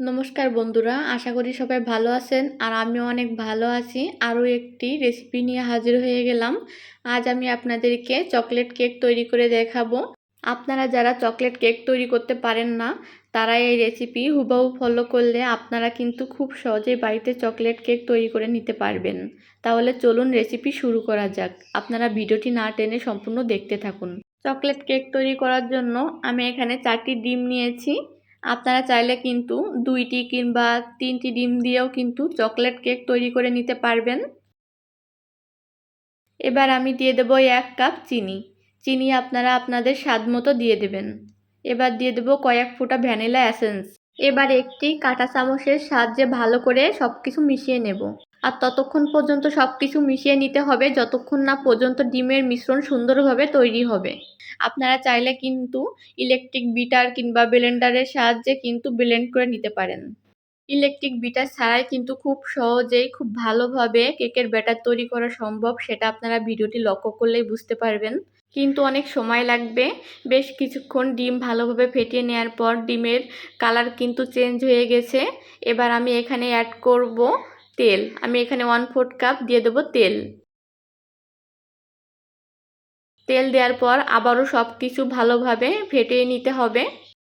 নমস্কার বন্ধুরা, আশা করি সবাই ভালো আছেন আর আমিও অনেক ভালো আছি। আরও একটি রেসিপি নিয়ে হাজির হয়ে গেলাম। আজ আমি আপনাদেরকে চকলেট কেক তৈরি করে দেখাবো। আপনারা যারা চকলেট কেক তৈরি করতে পারেন না, তারা এই রেসিপি হুবাহু ফলো করলে আপনারা কিন্তু খুব সহজেই বাড়িতে চকলেট কেক তৈরি করে নিতে পারবেন। তাহলে চলুন রেসিপি শুরু করা যাক। আপনারা ভিডিওটি না টেনে সম্পূর্ণ দেখতে থাকুন। চকলেট কেক তৈরি করার জন্য আমি এখানে চারটি ডিম নিয়েছি। আপনারা চাইলে কিন্তু দুইটি কিংবা তিনটি ডিম দিয়েও কিন্তু চকলেট কেক তৈরি করে নিতে পারবেন। এবার আমি দিয়ে দেবো এক কাপ চিনি। চিনি আপনারা আপনাদের স্বাদ মতো দিয়ে দেবেন। এবার দিয়ে দেবো কয়েক ফুটা ভ্যানিলা অ্যাসেন্স এবার একটি কাঁটা চামচের সাহায্যে ভালো করে সব কিছু মিশিয়ে নেব। আর ততক্ষণ পর্যন্ত সব কিছু মিশিয়ে নিতে হবে, যতক্ষণ না পর্যন্ত ডিমের মিশ্রণ সুন্দরভাবে তৈরি হবে। আপনারা চাইলে কিন্তু ইলেকট্রিক বিটার কিংবা ব্লেন্ডারের সাহায্যে কিন্তু ব্লেন্ড করে নিতে পারেন। ইলেকট্রিক বিটার ছাড়াই কিন্তু খুব সহজেই, খুব ভালোভাবে কেকের ব্যাটার তৈরি করা সম্ভব, সেটা আপনারা ভিডিওটি লক্ষ্য করলেই বুঝতে পারবেন। কিন্তু অনেক সময় লাগবে, বেশ কিছুক্ষণ ডিম ভালোভাবে ফেটিয়ে নেওয়ার পর ডিমের কালার কিন্তু চেঞ্জ হয়ে গেছে। এবার আমি এখানে অ্যাড করব তেল। আমি এখানে ওয়ান ফোর্থ কাপ দিয়ে দেবো তেল। তেল দেওয়ার পর আবারও সব কিছু ভালোভাবে ফেটিয়ে নিতে হবে।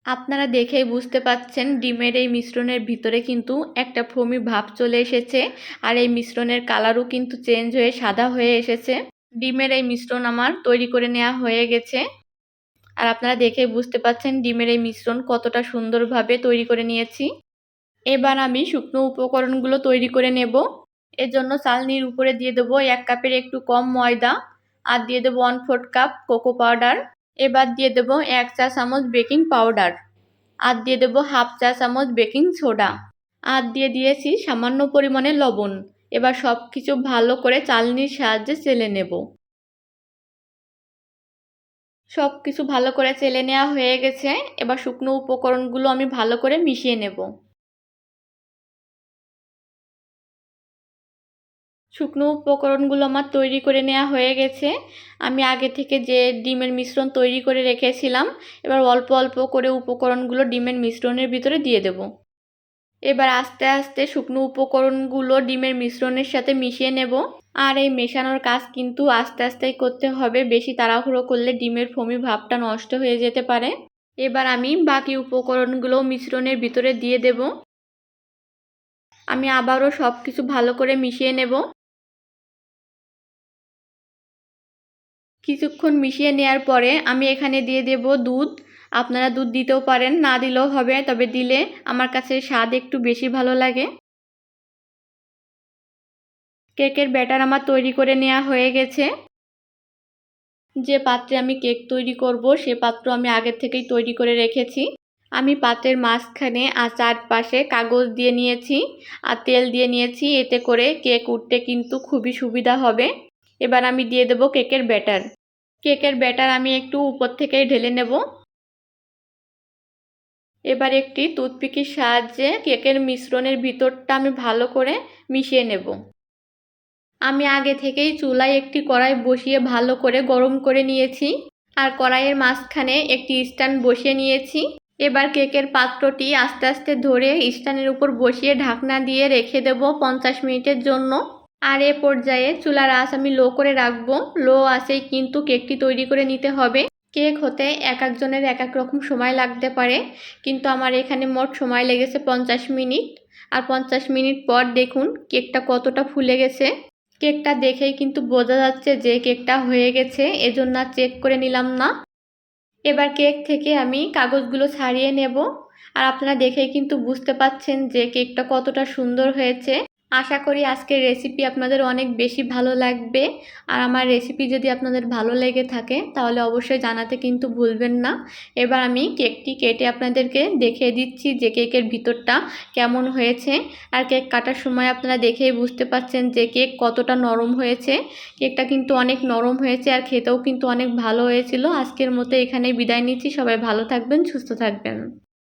আপনারা দেখেই বুঝতে পাচ্ছেন ডিমের এই মিশ্রণের ভিতরে কিন্তু একটা ফমি ভাব চলে এসেছে আর এই মিশ্রণের কালারও কিন্তু চেঞ্জ হয়ে সাদা হয়ে এসেছে। ডিমের এই মিশ্রণ আমার তৈরি করে নেওয়া হয়ে গেছে। আর আপনারা দেখেই বুঝতে পাচ্ছেন ডিমের এই মিশ্রণ কতটা সুন্দরভাবে তৈরি করে নিয়েছি। এবার আমি শুকনো উপকরণগুলো তৈরি করে নেব। এর জন্য চালনির উপরে দিয়ে দেবো এক কাপের একটু কম ময়দা আর দিয়ে দেবো one fourth cup cocoa powder এবার দিয়ে দেবো এক চা চামচ বেকিং পাউডার আর দিয়ে দেবো হাফ চা চামচ বেকিং সোডা আর দিয়ে দিয়েছি সামান্য পরিমাণে লবণ। এবার সব কিছু ভালো করে চালনির সাহায্যে চেলে নেব। সব কিছু ভালো করে চেলে নেওয়া হয়ে গেছে। এবার শুকনো উপকরণগুলো আমি ভালো করে মিশিয়ে নেব। শুকনো উপকরণগুলো আমার তৈরি করে নেওয়া হয়ে গেছে। আমি আগে থেকে যে ডিমের মিশ্রণ তৈরি করে রেখেছিলাম, এবার অল্প অল্প করে উপকরণগুলো ডিমের মিশ্রণের ভিতরে দিয়ে দেব। এবার আস্তে আস্তে শুকনো উপকরণগুলো ডিমের মিশ্রণের সাথে মিশিয়ে নেব। আর এই মেশানোর কাজ কিন্তু আস্তে আস্তেই করতে হবে, বেশি তাড়াহুড়ো করলে ডিমের ফমি ভাবটা নষ্ট হয়ে যেতে পারে। এবার আমি বাকি উপকরণগুলো মিশ্রণের ভিতরে দিয়ে দেব। আমি আবারও সব কিছু ভালো করে মিশিয়ে নেব। কিছুক্ষণ মিশিয়ে নেওয়ার পরে আমি এখানে দিয়ে দেব দুধ। আপনারা দুধ দিতেও পারেন, না দিলেও হবে, তবে দিলে আমার কাছে স্বাদ একটু বেশি ভালো লাগে। কেকের ব্যাটার আমার তৈরি করে নেওয়া হয়ে গেছে। যে পাত্রে আমি কেক তৈরি করব, সে পাত্র আমি আগের থেকেই তৈরি করে রেখেছি। আমি পাত্রের মাঝখানে আর চারপাশে কাগজ দিয়ে নিয়েছি আর তেল দিয়ে নিয়েছি, এতে করে কেক উঠতে কিন্তু খুবই সুবিধা হবে। এবার আমি দিয়ে দেব কেকের ব্যাটার। কেকের ব্যাটার আমি একটু উপর থেকেই ঢেলে নেব। এবার একটি টুথপিকের সাহায্যে কেকের মিশ্রণের ভিতরটা আমি ভালো করে মিশিয়ে নেব। আমি আগে থেকেই চুলায় একটি কড়াই বসিয়ে ভালো করে গরম করে নিয়েছি আর কড়াইয়ের মাঝখানে একটি স্ট্যান্ড বসিয়ে নিয়েছি। এবার কেকের পাত্রটি আস্তে আস্তে ধরে স্ট্যান্ডের উপর বসিয়ে ঢাকনা দিয়ে রেখে দেব পঞ্চাশ মিনিটের জন্য। আর এ পর্যায়ে চুলার আঁচ আমি লো করে রাখব। লো আঁচেই কিন্তু কেকটি তৈরি করে নিতে হবে। কেক হতে এক একজনের এক এক রকম সময় লাগতে পারে। কিন্তু আমার এখানে মোট সময় লেগেছে পঞ্চাশ মিনিট। আর পঞ্চাশ মিনিট পর দেখুন কেকটা কতটা ফুলে গেছে। কেকটা দেখেই কিন্তু বোঝা যাচ্ছে যে কেকটা হয়ে গেছে, এজন্য আর চেক করে নিলাম না। এবার কেক থেকে আমি কাগজগুলো ছাড়িয়ে নেব। আর আপনারা দেখেই কিন্তু বুঝতে পাচ্ছেন যে কেকটা কতটা সুন্দর হয়েছে। আশা করি আজকের রেসিপি আপনাদের অনেক বেশি ভালো লাগবে। আর আমার রেসিপি যদি আপনাদের ভালো লেগে থাকে, তাহলে অবশ্যই জানাতে কিন্তু ভুলবেন না। এবার আমি কেকটি কেটে আপনাদেরকে দেখিয়ে দিচ্ছি যে কেকের ভিতরটা কেমন হয়েছে। আর কেক কাটার সময় আপনারা দেখেই বুঝতে পারছেন যে কেক কতটা নরম হয়েছে। কেকটা কিন্তু অনেক নরম হয়েছে আর খেতেও কিন্তু অনেক ভালো হয়েছিল। আজকের মতো এখানেই বিদায় নিচ্ছি। সবাই ভালো থাকবেন, সুস্থ থাকবেন।